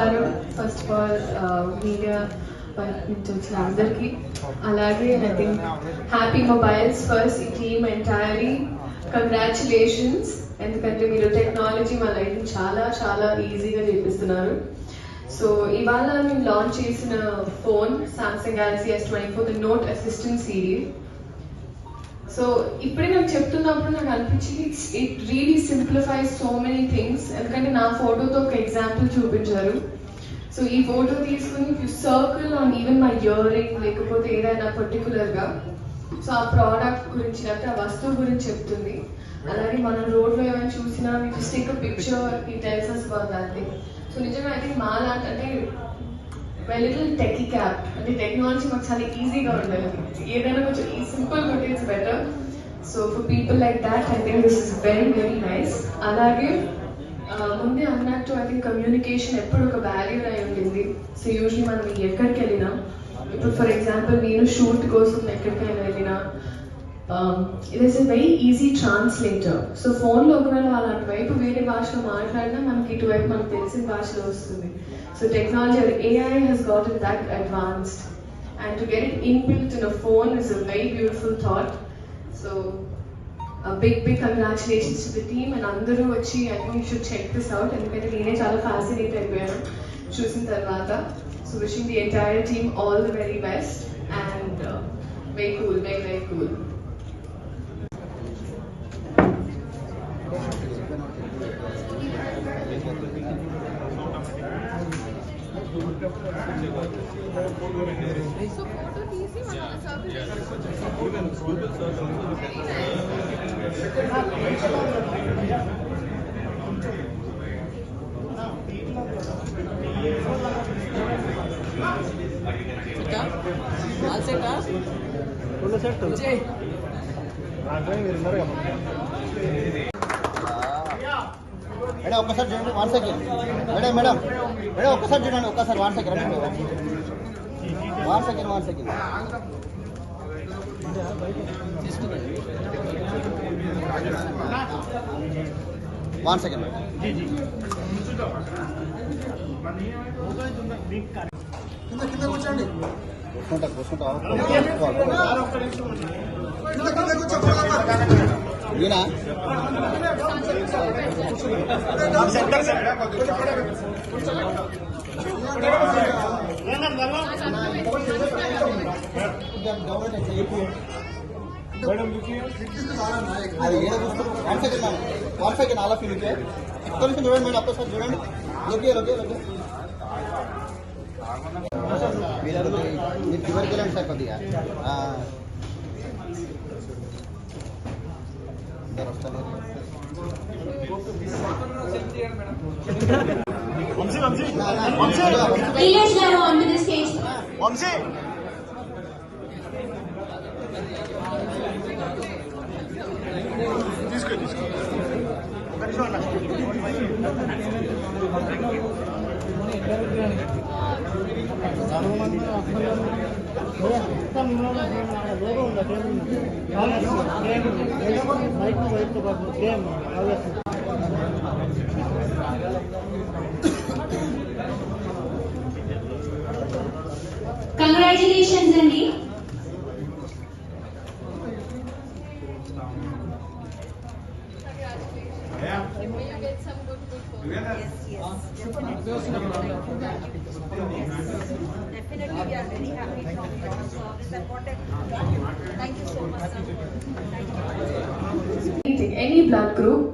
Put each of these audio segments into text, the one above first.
నమస్కారం. First of all media నుంచి వచ్చిన అందరికీ. అలాగే I think happy mobiles first ఈ టీమ్ ఎంటైర్లీ కంగ్రాచులేషన్స్ ఎందుకంటే మీరు టెక్నాలజీ మా లైఫ్ చాలా చాలా ఈజీగా చేపిస్తున్నారు. సో ఇవాళ మేము లాంచ్ చేసిన phone Samsung Galaxy S twenty four the note assistant series so ఇప్పుడే నాకు చెప్తున్నప్పుడు నాకు అనిపించింది it really simplifies so many things ఎందుకంటే నా ఫోటోతో ఒక ఎగ్జాంపుల్ చూపించారు. సో ఈ ఫోటో తీసుకుని circle on even my earring లేకపోతే ఏదైనా పర్టికులర్గా సో ఆ ప్రోడక్ట్ గురించి లేకపోతే ఆ వస్తువు గురించి చెప్తుంది. అలాగే మనం రోడ్లో ఏమైనా చూసినా జస్ట్ టేక్ పిక్చర్ ఈ టెల్స్ అస్ సో నిజంగా ఐ థింక్ మా లాంటి అంటే లిటిల్ టెకీ క్యాప్ అంటే టెక్నాలజీ మాకు చాలా ఈజీగా ఉండాలి ఏదైనా కొంచెం ఈ సింపుల్ ఉంటే it's better so for people like that I think this is very very nice అలాగే ముందే అన్నట్టు ఐ థింక్ కమ్యూనికేషన్ ఎప్పుడు ఒక బ్యారియర్ అయి ఉంటుంది సో యూజువలీ మనం ఎక్కడికి వెళ్ళినా ఇప్పుడు ఫర్ ఎగ్జాంపుల్ నేను షూట్ కోసం ఎక్కడికైనా వెళ్ళినా it is a very easy translator so ఫోన్లో ఒకవేళ అలాంటి వైపు వేరే భాషలో మాట్లాడినా మనకి ఇటువైపు మనకు తెలిసిన భాషలో వస్తుంది so technology AI has got in that advanced and to get it inbuilt in a phone is a very beautiful thought so big big congratulations to the team and అందరూ వచ్చి I think should check this out ఎందుకంటే నేనే చాలా fascinate అయిపోయాను చూసిన తర్వాత so wishing the entire team all the very best and very cool very very cool so photo తీసి మనం సర్కిల్ మేడం ఒక్కసారి చూడండి one second madam madam madam ఒక్కసారి చూడండి ఒక్కసారి వన్ సెకండ్ రండి one second one second one second madam కూర్చుంటా కూర్చుంటా ఈయన అది ఏడ చూస్తారు one second ma'am one second all of you look ఒక్క నిమిషం చూడండి మేడం ఒక్కసారి చూడండి. లొకే లొకే లొకే మీరు చివరికి వెళ్ళండి సార్ కొద్దిగా. Nilesh Garu onto the stage. Vamsi తీసుకో తీసుకో ఒక నిమిషం కంగ్రాచులేషన్స్ అండి any blood group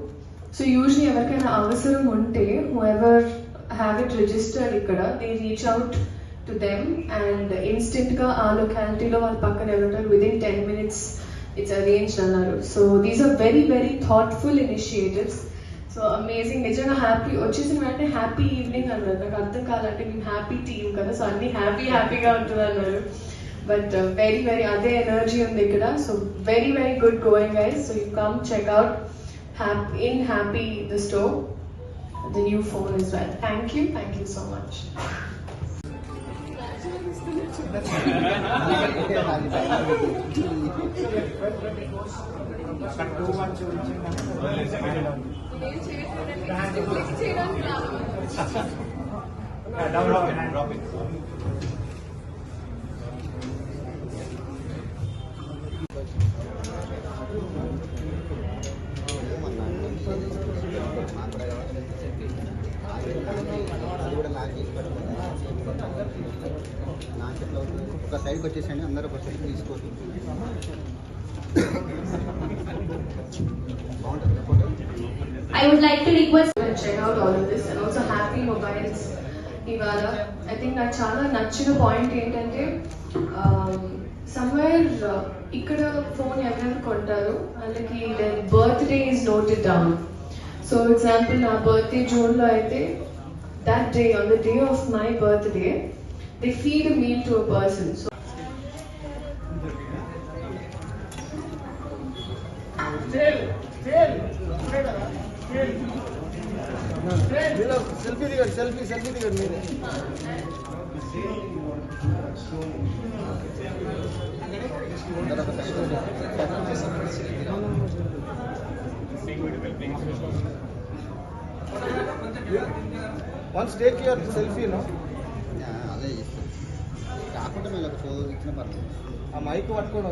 so usually ఎవరికైనా అవసరం ఉంటే whoever have it registered ఇక్కడ they reach out to them and ఇన్స్టెంట్గా ఆ లొకాలిటీలో వాళ్ళ పక్కన ఎవరుంటారు within ten minutes it's arrange అన్నారు. So these are very very thoughtful initiatives so amazing నిజంగా హ్యాపీ వచ్చేసిన వెంటనే హ్యాపీ ఈవినింగ్ అన్నారు. నాకు అర్థం కాదంటే మేము హ్యాపీ టీమ్ కదా. సో అన్ని హ్యాపీ హ్యాపీగా ఉంటుంది అన్నారు but uh, very very other energy on Nikida so very very good going guys so you come check out in Happy the store the new phone as well thank you thank you so much drop it. ఒక సైడ్కి వచ్చేసండి అందరూ ఒక side తీసుకోవచ్చు బాగుంటుంది photo I would like to request and check out all of this and also happy mobiles. ఇవాళ I think నాకు చాలా నచ్చిన పాయింట్ ఏంటంటే um, సమ్వేర్ uh, ఇక్కడ ఫోన్ ఎవరెవరు కొంటారు వాళ్ళకి birthday is noted down so example నా బర్త్డే జూన్లో అయితే that day on the day of my birthday they feed meal to a person so selfie దిగండి సెల్ఫీ సెల్ఫీ దిగండి మీరే అందరూ ఒక side once take your selfie no అదే చేస్తాం. కాకుండా మళ్ళీ ఒక ఫోన్ ఇచ్చిన పర్లేదు. ఆ మైక్ పట్టుకోండి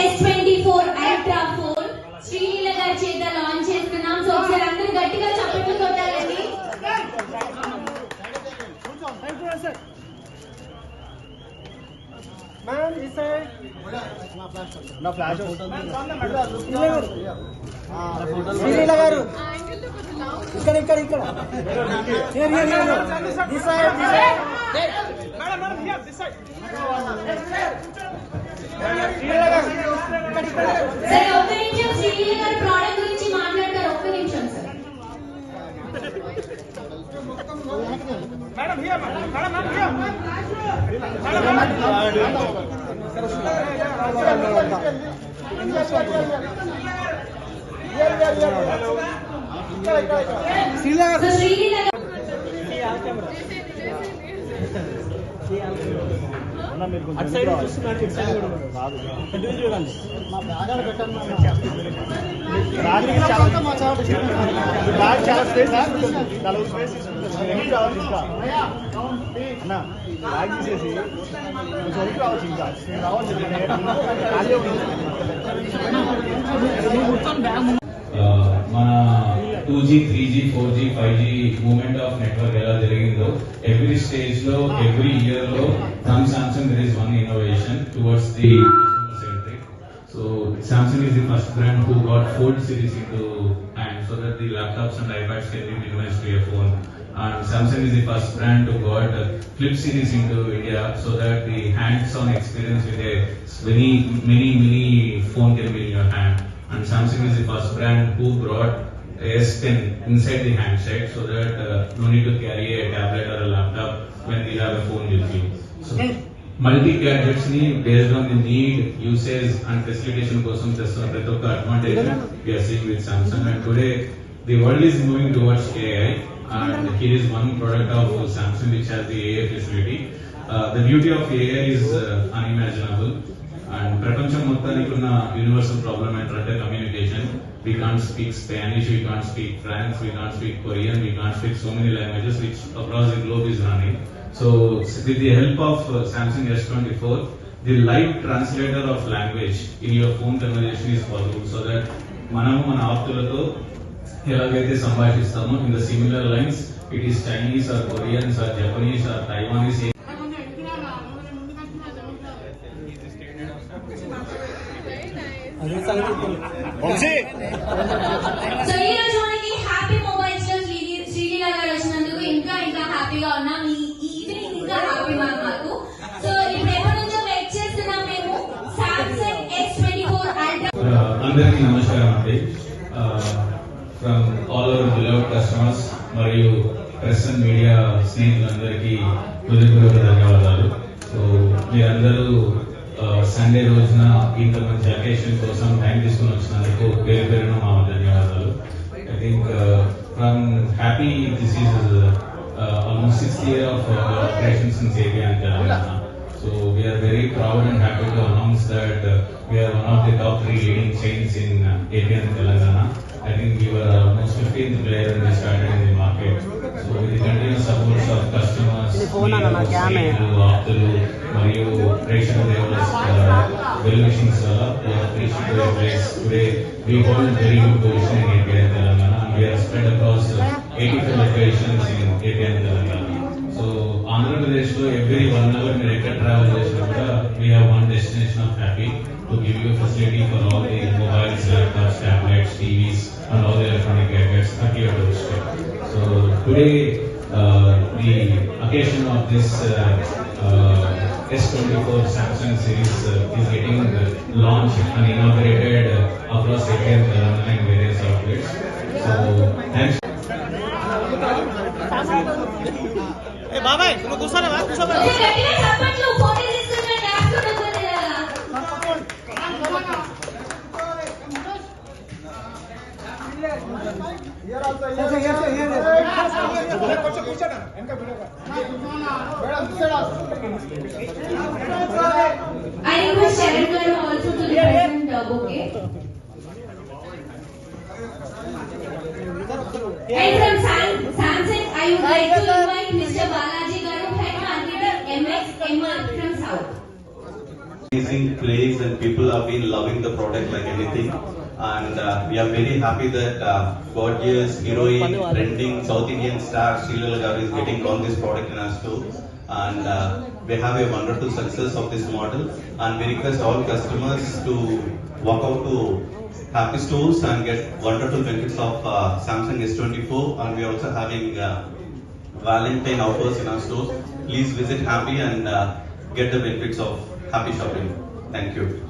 S twenty four ultra phone Sreeleela గారి చేత లాంచ్ చేస్తున్నాం. సో ఒకసారి అందరూ గట్టిగా చప్పట్లు కొట్టాలండి. మ్యామ్ ఈ సైడ్ నా ఫ్లాష్ శ్రీలీల గారు. ఇక్కడ ఇక్కడ ఇక్కడ. Here, here, here, here. This side, this side. Sreeleela గారు ఇక్కడ ఇక్కడ సరే ఒక్క నిమిషం శ్రీలీల గారి ప్రోడక్ట్ గురించి మాట్లాడతారు. ఒక్క నిమిషం సార్ శ్రీలీల గారు సో శ్రీలీల గారు అటు సైడ్ చూస్తున్నారు ఇటు సైడ్ కూడా రాదు కంటిన్యూ చూడండి బ్యాగ్ చాలా స్పేస్ నలుగురు స్పేస్ తీసుకుంటారు రావచ్చు ఇంకా అన్న బ్యాగ్ తీసేసి కొంచెం వెనక్కి రావచ్చు ఇంకా రావచ్చు ఖాళీ ఉంది. ఆ, మన two G three G four G five G moment of network ఎలా జరిగిందో ఎవ్రీ స్టేజ్ లో ఎవ్రీ ఇయర్ లో from Samsung there is one innovation towards the centric so Samsung is the first brand who got fold series into hand so that the laptops and ipads can be minimized to a phone and samsung is the first brand to got uh, flip series into india so that the hands-on experience with a many many many phone can be in your hand and Samsung is the first brand who brought S10 inside the handset so that uh, no need to carry a tablet or a laptop when we have a phone with you. So, multi గ్యాడ్జెట్స్ని based on the need usage and facilitation కోసం తెస్తున్న ప్రతి ఒక్క advantage we're seeing with Samsung and today the world is moving towards AI and here is one product of Samsung which has the AI facility the beauty of AI is unimaginable and ప్రపంచం మొత్తానికి ఉన్న universal problem ఏంటంటే communication we can't speak Spanish, we can't speak French, we can't speak Korean, we can't speak so many languages which across the globe is running. So with the help of uh, Samsung S24, the live translator of language in your phone conversation is possible so that మనము మన ఆప్తులతో ఎలాగైతే సంభాషిస్తామో in the similar lines it is Chinese or Koreans or Japanese or Taiwanese so ఈ రోజు మనకి happy మొబైల్స్లో Shri- Sreeleela గారు వచ్చినందుకు ఇంకా ఇంకా హ్యాపీగా ఉన్నాం ఈ ఈవినింగ్ ఇంకా హ్యాపీ మాకు మాకు. సో ఇప్పుడు ఎప్పటి నుంచో వెయిట్ చేస్తున్నాం మేము సామ్సంగ్ ఎస్ ట్వంటీ ఫోర్ అందరికీ నమస్కారం అండి. From all over beloved customers మరియు ప్రెస్ అండ్ మీడియా స్నేహితులందరికీ హృదయపూర్వక ధన్యవాదాలు. సో మీరందరూ uh, సండే రోజున ఇంత మంచి అకేషన్ కోసం టైం తీసుకుని వచ్చినందుకు పేరు పేరున మా ధన్యవాదాలు. I think from happy this is Uh, almost sixth year of uh, operations in Serbia and uh, Telangana. So we are very proud and happy to announce that uh, we are one of the top three leading chains in uh, and Telangana. I think we were almost 15th player when we started in the market. So with the continuous support of customers, Meeru, Aptalu, Mariyu, Reshana Devalas, uh, well-wishing Sala, we have reached to place today. We hold very good position in AP and Telangana. We are spread across uh, 85 locations in APN Telangana. So Andhra Pradesh lo every one hour directed travel destination we have one destination of happy to give you facility for all the mobiles, laptops, tablets, TVs and all the electronic gadgets at your doorstep. So today uh, the occasion of this uh, uh, S24 Samsung series uh, is getting uh, launched and inaugurated uh, across India and various outlets. So thanks. ఏ బాబాయ్ నువ్వు కూర్చోలేవా కూర్చోబా okay, గట్టిగా చప్పట్లు photo తీసుకున్న gap ఉంటుంది కదా I request Sharon Garu also to represent uh, bouquet. And amazing place and people have been loving the product like anything. And uh, we are very happy that uh, gorgeous heroine, trending South Indian star Sheila Garu is getting on this product in our store. And uh, we have a wonderful success of this model. And we request all customers to walk out to Happy Stores and get wonderful benefits of uh, Samsung S24. And we are also having uh, Valentine offers in our stores. Please visit Happy and uh, get the benefits of happy shopping. Thank you.